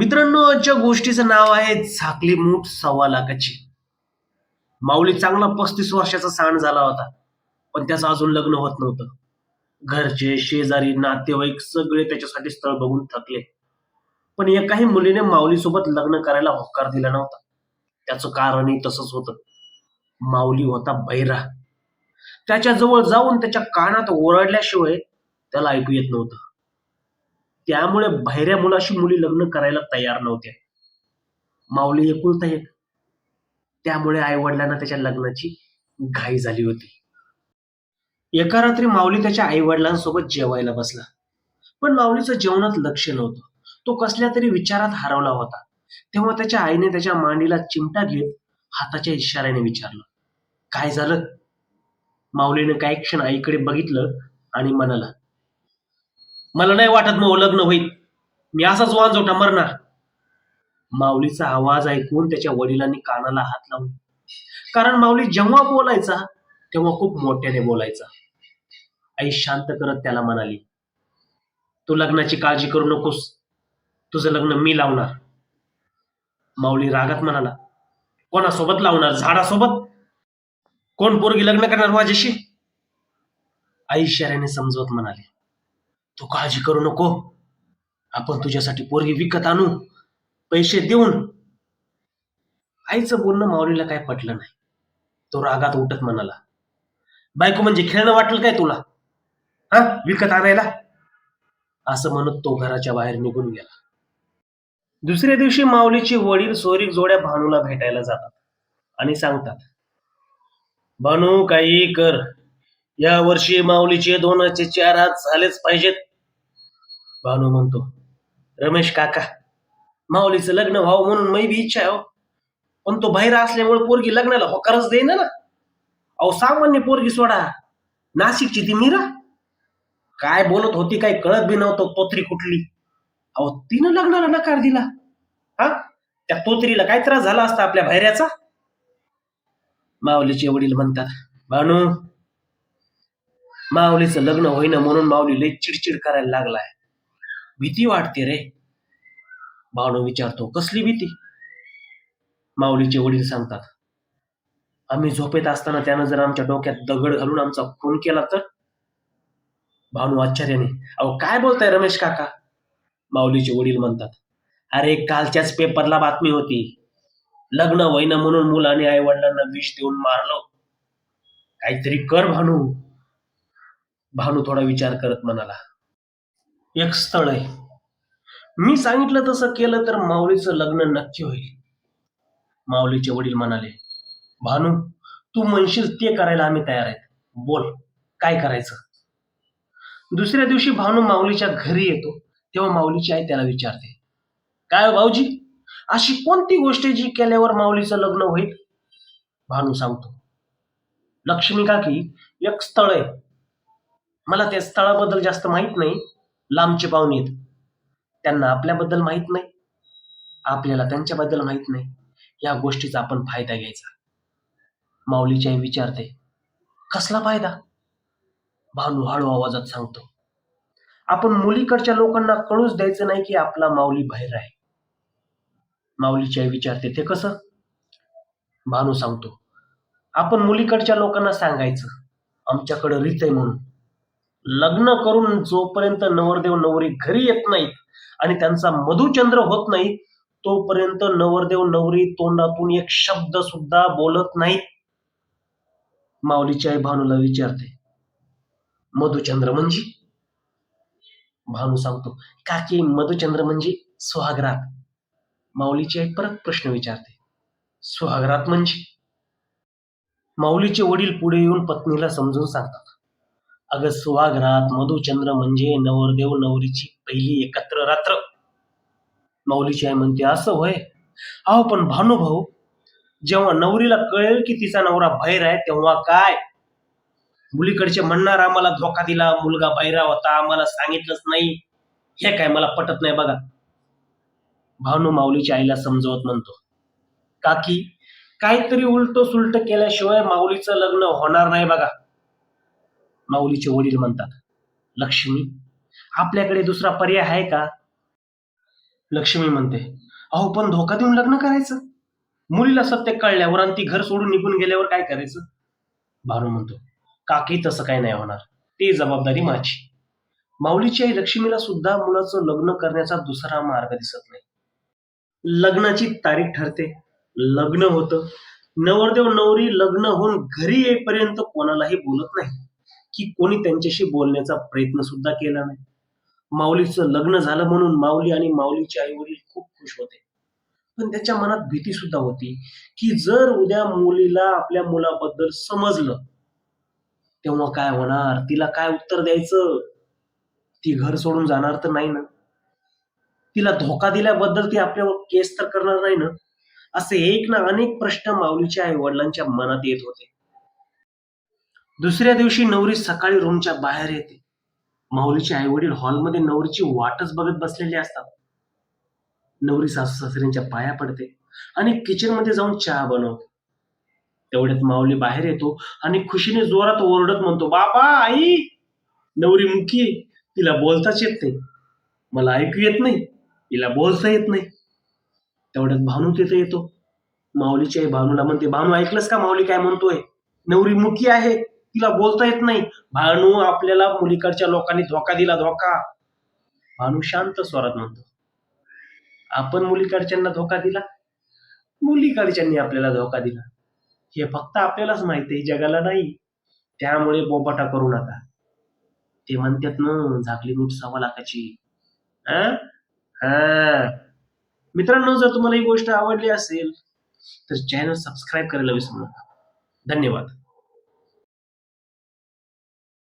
मित्रांनो आजच्या गोष्टीचं नाव आहे झाकली मूठ सव्वा लाखाची. माऊली चांगला पस्तीस वर्षाचा सांड झाला होता पण त्याचं अजून लग्न होत नव्हतं. घरचे शेजारी नातेवाईक सगळे त्याच्यासाठी स्थळ बघून थकले. पण एकाही मुलीने माऊलीसोबत लग्न करायला होकार दिला नव्हता. त्याचं कारणही तसंच होतं. माऊली होता बैरा त्याच्याजवळ जाऊन त्याच्या कानात ओरडल्याशिवाय त्याला ऐकू येत नव्हतं. त्यामुळे बहिऱ्या मुलाशी मुली लग्न करायला तयार नव्हत्या. माऊली एकुलता एक. त्यामुळे आई वडिलांना त्याच्या लग्नाची घाई झाली होती. एका रात्री माऊली त्याच्या आई वडिलांसोबत जेवायला बसला. पण माऊलीचं जेवणात लक्ष नव्हतं. तो कसल्या तरी विचारात हरवला होता. तेव्हा त्याच्या आईने त्याच्या मांडीला चिमटा घेत हाताच्या इशाऱ्याने विचारलं काय झालं? माऊलीने काही क्षण आईकडे बघितलं आणि म्हणाला मला नाही वाटत मग लग्न होईल. मी असाच वांजोटा मरणार. माऊलीचा आवाज ऐकून त्याच्या वडिलांनी कानाला हात लावून कारण माऊली जेव्हा बोलायचा तेव्हा खूप मोठ्याने बोलायचा. आई शांत करत त्याला म्हणाली तू लग्नाची काळजी करू नकोस. तुझं लग्न मी लावणार. माऊली रागात म्हणाला कोणासोबत लावणार? झाडासोबत? कोण पोरगी लग्न करणार माझ्याशी? आई इशाऱ्याने समजवत म्हणाली तू काळजी करू नको. आपण तुझ्यासाठी पोरगी विकत आणू पैसे देऊन. आईचं बोलणं माऊलीला काय पटलं नाही. तो रागात उठत म्हणाला बायको म्हणजे खेळणं वाटलं काय तुला? हा विकत आणायला? असं म्हणत तो घराच्या बाहेर निघून गेला. दुसऱ्या दिवशी माऊलीचे वडील सोरीक जोड्या भानूला भेटायला जातात आणि सांगतात भानू काही कर. या वर्षी माऊलीचे दोनाचे चार हात झालेच पाहिजेत. भानू म्हणतो. रमेश काका माऊलीचं लग्न व्हावं म्हणून मै बी इच्छा आहे हो. पण तो बाहेर असल्यामुळे पोरगी लग्नाला होकारच देईना ना. अहो सामान्य पोरगी सोडा. नाशिकची ती मीरा. काय बोलत होती काय कळत बी नव्हतं तोत्री कुठली. अहो तिनं लग्नाला नकार दिला. हा? त्या तोत्रीला काय त्रास झाला असता आपल्या भैऱ्याचा माऊलीचे वडील म्हणतात भानू माऊलीचं लग्न होईना म्हणून माऊली लई चिडचिड करायला लागलाय. भीती वाटते रे. भावनो विचारतो कसली भीती? माऊलीचे वडील सांगतात आम्ही झोपेत असताना त्यानं जर आमच्या डोक्यात दगड घालून आमचा खून केला तर? भानू आश्चर्याने अहो काय बोलताय रमेश काका? माऊलीचे वडील म्हणतात अरे कालच्याच पेपरला बातमी होती लग्न होईना म्हणून मुलाने आई वडिलांना विष देऊन मारलं. काहीतरी कर भानू. भानू थोडा विचार करत म्हणाला एक स्थळ आहे. मी सांगितलं तसं केलं तर माऊलीचं लग्न नक्की होईल. माऊलीचे वडील म्हणाले भानू तू म्हणशील ते करायला आम्ही तयार आहेत. बोल काय करायचं? दुसऱ्या दिवशी भानू माऊलीच्या घरी येतो तेव्हा माऊलीची आई त्याला विचारते काय हो भाऊजी अशी कोणती गोष्ट जी केल्यावर माऊलीचं लग्न होईल? भानू सांगतो लक्ष्मी काकी एक स्थळ आहे. मला त्या स्थळाबद्दल जास्त माहीत नाही लांबचे पाहुणे आहेत. त्यांना आपल्याबद्दल माहीत नाही. आपल्याला त्यांच्याबद्दल माहीत नाही. या गोष्टीचा आपण फायदा घ्यायचा. माऊलीची आई विचारते कसला फायदा? भानू हळू आवाजात सांगतो आपण मुलीकडच्या लोकांना कळूच द्यायचं नाही की आपला माऊली बाहेर आहे. माऊलीची आई विचारते ते कसं? भानू सांगतो आपण मुलीकडच्या लोकांना सांगायचं. आमच्याकडं रीत आहे म्हणून. लग्न करून जोपर्यंत नवरदेव नवरी घरी येत नाहीत आणि त्यांचा मधुचंद्र होत नाही तोपर्यंत नवरदेव नवरी तोंडातून एक शब्द सुद्धा बोलत नाहीत. माऊलीची आई भानूला विचारते मधुचंद्र म्हणजे? भानू सांगतो काकी मधुचंद्र म्हणजे सुहागरात. माऊलीची आई परत प्रश्न विचारते सुहागरात म्हणजे? माऊलीचे वडील पुढे येऊन पत्नीला समजून सांगतात अगं सुहागरात मधुचंद्र म्हणजे नवरदेव नवरीची पहिली एकत्र रात्र. माऊलीची आई म्हणते असं होय? अहो पण भानुभाऊ जेव्हा नवरीला कळेल की तिचा नवरा बाहेर आहे तेव्हा काय? मुलीकडचे म्हणणार आम्हाला धोका दिला मुलगा बाहेरा होता आम्हाला सांगितलंच नाही. हे काय मला पटत नाही बघा. भानू माऊलीच्या आईला समजवत म्हणतो काकी काहीतरी उलट सुलट केल्याशिवाय माऊलीचं लग्न होणार नाही बघा. माऊलीचे वडील म्हणतात. लक्ष्मी आपल्याकडे दुसरा पर्याय आहे का? लक्ष्मी म्हणते अहो पण धोका देऊन लग्न करायचं? मुलीला सत्य कळल्यावर आणि ती घर सोडून निघून गेल्यावर काय करायचं? भानू म्हणतो काकी तसं काय नाही होणार. ती जबाबदारी माझी. माऊलीची आई लक्ष्मीला सुद्धा मुलाचं लग्न करण्याचा दुसरा मार्ग दिसत नाही. लग्नाची तारीख ठरते लग्न होतं. नवरदेव नवरी लग्न होऊन घरी येईपर्यंत कोणालाही बोलत नाही. की कोणी त्यांच्याशी बोलण्याचा प्रयत्न सुद्धा केला नाही. माऊलीचं लग्न झालं म्हणून माऊली आणि माऊलीचे आई वडील खूप खुश होते. पण त्याच्या मनात भीती सुद्धा होती की जर उद्या मुलीला आपल्या मुलाबद्दल समजलं तेव्हा काय होणार? तिला काय उत्तर द्यायचं? ती घर सोडून जाणार तर नाही ना? तिला धोका दिल्याबद्दल ती आपल्यावर केस तर करणार नाही ना? असे एक ना अनेक प्रश्न माऊलीच्या आई वडिलांच्या मनात येत होते. दुसऱ्या दिवशी नवरी सकाळी रूमच्या बाहेर येते. माऊलीचे आई वडील हॉलमध्ये नवरीची वाटच बघत बसलेले असतात. नवरी सासू सासऱ्यांच्या पाया पडते आणि किचनमध्ये जाऊन चहा बनवते. तेवढ्यात माऊली बाहेर येतो आणि खुशीने जोरात ओरडत म्हणतो बाबा आई! नवरी मुखी आहे. तिला बोलताच येत नाही. मला ऐकू येत नाही. तिला बोलता येत नाही. तेवढ्यात भानू तिथे येतो. माऊलीची आई भानूला म्हणते भानू ऐकलंस का? माऊली काय म्हणतोय? नवरी मुखी आहे. तिला बोलता येत नाही. भानू आपल्याला मुलीकडच्या लोकांनी धोका दिला धोका. भानू शांत स्वरात म्हणतो आपण मुलीकडच्यांना धोका दिला? मुलीकडच्यांनी आपल्याला धोका दिला. हे फक्त आपल्यालाच माहिती आहे जगाला नाही. त्यामुळे बोबाटा करू नका. ते म्हणतात ना झाकली मूठ सव्वा लाखाची. मित्रांनो जर तुम्हाला ही गोष्ट आवडली असेल तर चॅनल सबस्क्राईब करायला विसरू नका. धन्यवाद.